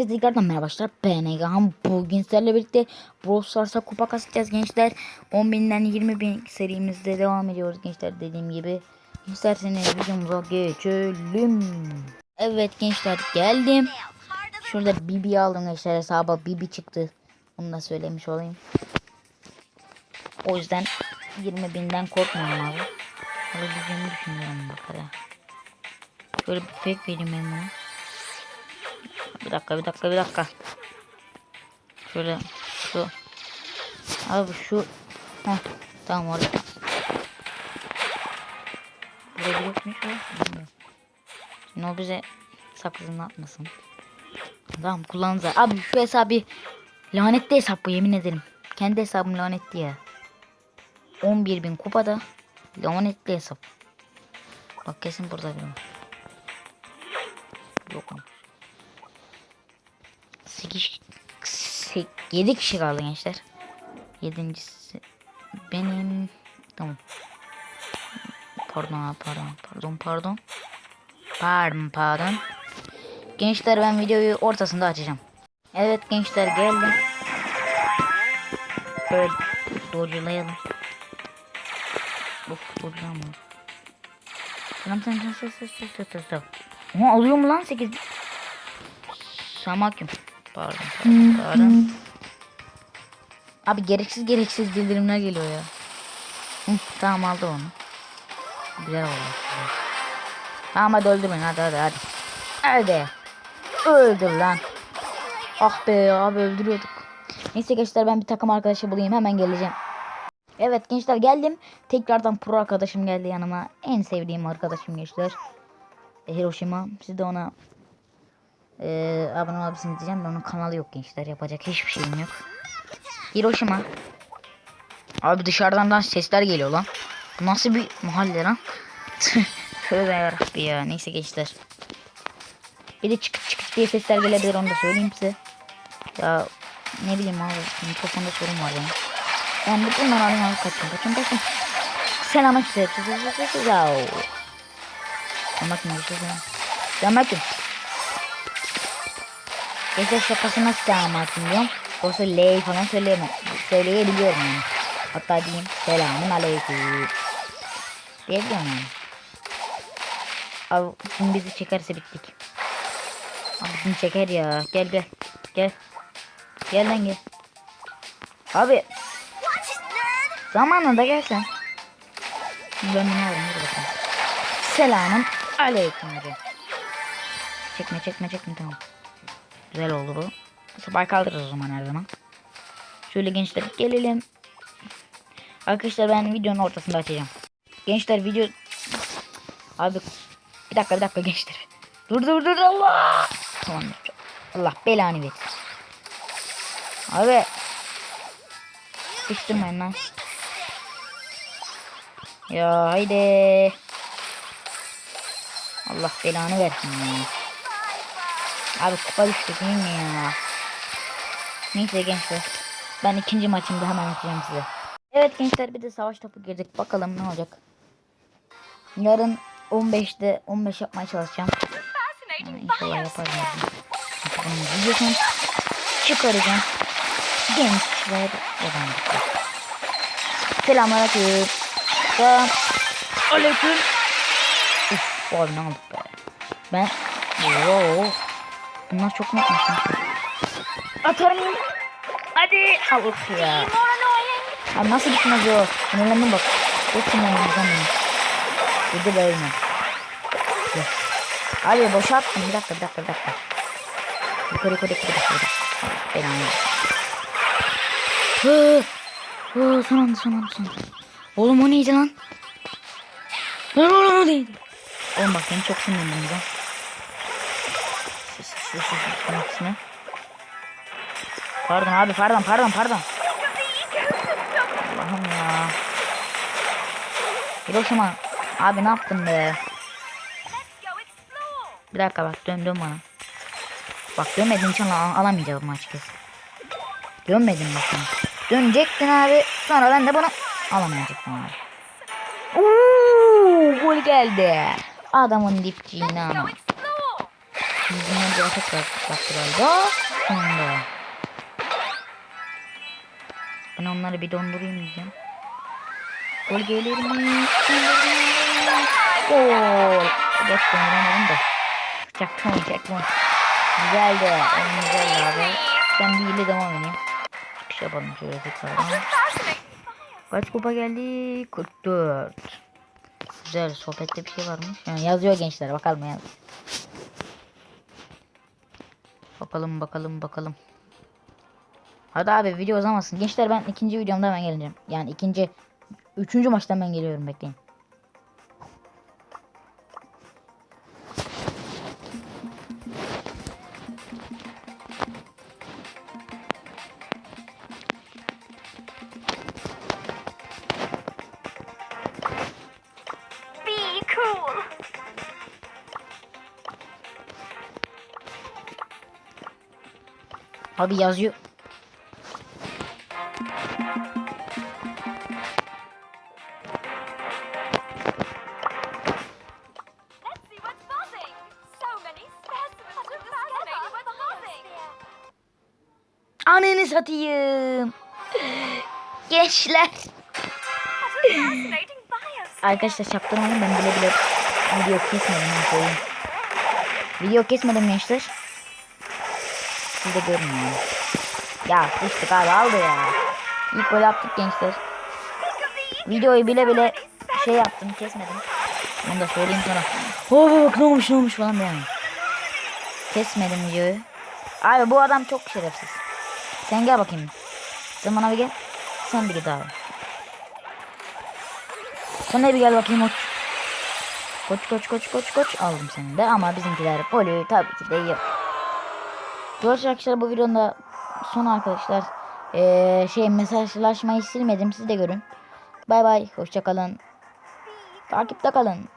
Neyse tekrardan merhaba arkadaşlar. Ben Egehan. Bugün sizlerle birlikte Brawl Stars'a kupa kasacağız gençler. 10.000'den 20.000 serimizde devam ediyoruz gençler dediğim gibi. İsterseniz videomuza geçelim. Evet gençler geldim. Şurada Bibi aldım gençler hesaba Bibi çıktı. Onu da söylemiş olayım. O yüzden 20.000'den korkmuyorum abi. Alabileceğimi düşünüyorum bu kadar. Şöyle bir fake vereyim ben buna. Bir dakika bir dakika bir dakika. Şöyle şu. Abi şu. Heh, tamam orada. Burada yokmuş o. Şimdi o bize sakızını atmasın. Tamam kullanacağız. Abi şu hesabı lanetli hesap bu yemin ederim. Kendi hesabım lanetli ya. 11.000 kupada lanetli hesap. Bak kesin burada bir var. Yok mu? 8 7 kişi kaldı gençler. Yedincisi benim tamam. Pardon pardon pardon pardon. Pardon pardon. Gençler ben videoyu ortasında açacağım. Evet gençler geldim. Böyle dodge'layalım. Of dodge'layalım. Tamam tamam tamam tamam tamam tamam. Oha alıyor mu lan 8? Samakyum. Pardon pardon pardon. Abi gereksiz gereksiz bildirimler geliyor ya. Hı, tamam aldı onu. Güzel oldu. Tamam hadi öldürmeyin hadi hadi hadi. Hadi. Öldür lan. Ah be abi öldürüyorduk. Neyse gençler ben bir takım arkadaşı bulayım hemen geleceğim. Evet gençler geldim. Tekrardan pro arkadaşım geldi yanıma. En sevdiğim arkadaşım gençler. Hiroşima. Siz de ona e, abone olabilirsiniz diyeceğim de onun kanalı yok gençler. Yapacak hiçbir şeyim yok. Hiroşima. Abi dışarıdan da sesler geliyor lan. Bu nasıl bir mahalle lan? Tövbe yarabbi ya. Neyse gençler. Bir de çıkıp çıkıp diye sesler gelebilir onu da söyleyeyim size. Ya ne bileyim abi mikrofonda sorun var benim. Ben de bundan alayım abi kaçın kaçın kaçın. Selamünaleyküm. Selamünaleyküm. Selamünaleyküm. Selamünaleyküm. Geçen şakası nasıl selamünaleyküm diyorum. Yoksa L falan söyleyemem. Söyleyebiliyorum yani. Hatta diyeyim selamun aleyküm. Diyebiliyorum yani. Abi şimdi bizi çekerse bittik. Abi şimdi çeker ya. Gel gel. Gel. Gel lan gel. Abi. Zamanında gelsen. Ben bunu alayım. Dur bakalım. Selamun aleyküm. Çekme çekme çekme tamam. Güzel oldu bu. Sabah kaldırırız o zaman her zaman. Şöyle gençler gelelim. Arkadaşlar ben videonun ortasında açacağım. Gençler video... Abi bir dakika bir dakika gençler. Dur dur dur Allah. Tamam. Allah belanı versin. Abi. Sıkıştırmayın lan. Ya haydi. Allah belanı versin ya. Abi kupa düştük değil mi ya? Neyse gençler. Ben ikinci maçımda hemen atacağım size. Evet gençler bir de savaş topu girdik. Bakalım ne olacak. Yarın 15'te 15 yapmaya çalışacağım. Yani inşallah yaparım. Videosunu çıkaracağım. Gençler yabancı. Selamünaleyküm. Selam. Aleyküm. Uf abi ne aldık be. Ben Oo. Bunlar çok mu atmışım? Atarım. Hadi. Al uf ya. Abi nasıl gitmez o? Sinirlendim bak. Çok sinirlendim ben bunu. Bir de ölmem. Dur. Abi boşa attım. Bir dakika bir dakika bir dakika. Yukarı yukarı yukarı yukarı. Ben anladım. Hı, son anda son anda son anda. Oğlum o neydi lan? Lan oğlum o neydi? Oğlum bak beni çok sinirlendim ya. İsmi. Pardon abi pardon pardon pardon. Allah'ım ya. Hiroşima abi ne yaptın be? Bir dakika bak dön dön bana. Bak dönmedin için al alamayacağım açıkçası. Dönmedin bak sen. Dönecektin abi. Sonra ben de bunu alamayacaktım abi. Uuu gol geldi. Adamın dipçiğine ama. Bundan bir atak bıraktı galiba. Sonunda. Ben onları bir dondurayım diyeceğim. Gol gelir mi? Gol. Geç donduramadım da. Çaktım çaktım. Güzeldi. Oyun güzeldi abi. Ben bir ile devam edeyim. Çıkış yapalım şöyle tekrardan. Kaç kupa geldi? 44. Güzel sohbette bir şey varmış. Yani yazıyor gençler bakalım ya. Bakalım bakalım bakalım. Hadi abi video uzamasın. Gençler ben ikinci videomda hemen geleceğim. Yani ikinci üçüncü maçtan ben geliyorum bekleyin. What's buzzing. Ananı satayım. Gençler. Arkadaşlar çaktırmayın ben bile bile video kesmedim. Video kesmedim gençler. Görün yani. Ya sıçtık abi aldı ya. İlk gol yaptık gençler. Videoyu bile bile şey yaptım kesmedim. Onu da söyleyeyim sana. Oh bak ne olmuş ne olmuş falan yani. Kesmedim videoyu. Abi bu adam çok şerefsiz. Sen gel bakayım. Sen bana bir gel. Sen bir git abi. Sen de bir gel bakayım koç. Koç koç koç koç koç aldım seni de ama bizimkiler golü tabii ki de yok. Görüşürüz arkadaşlar bu videonun da son arkadaşlar. Ee, şey mesajlaşmayı silmedim siz de görün. Bay bay hoşça kalın. Takipte kalın.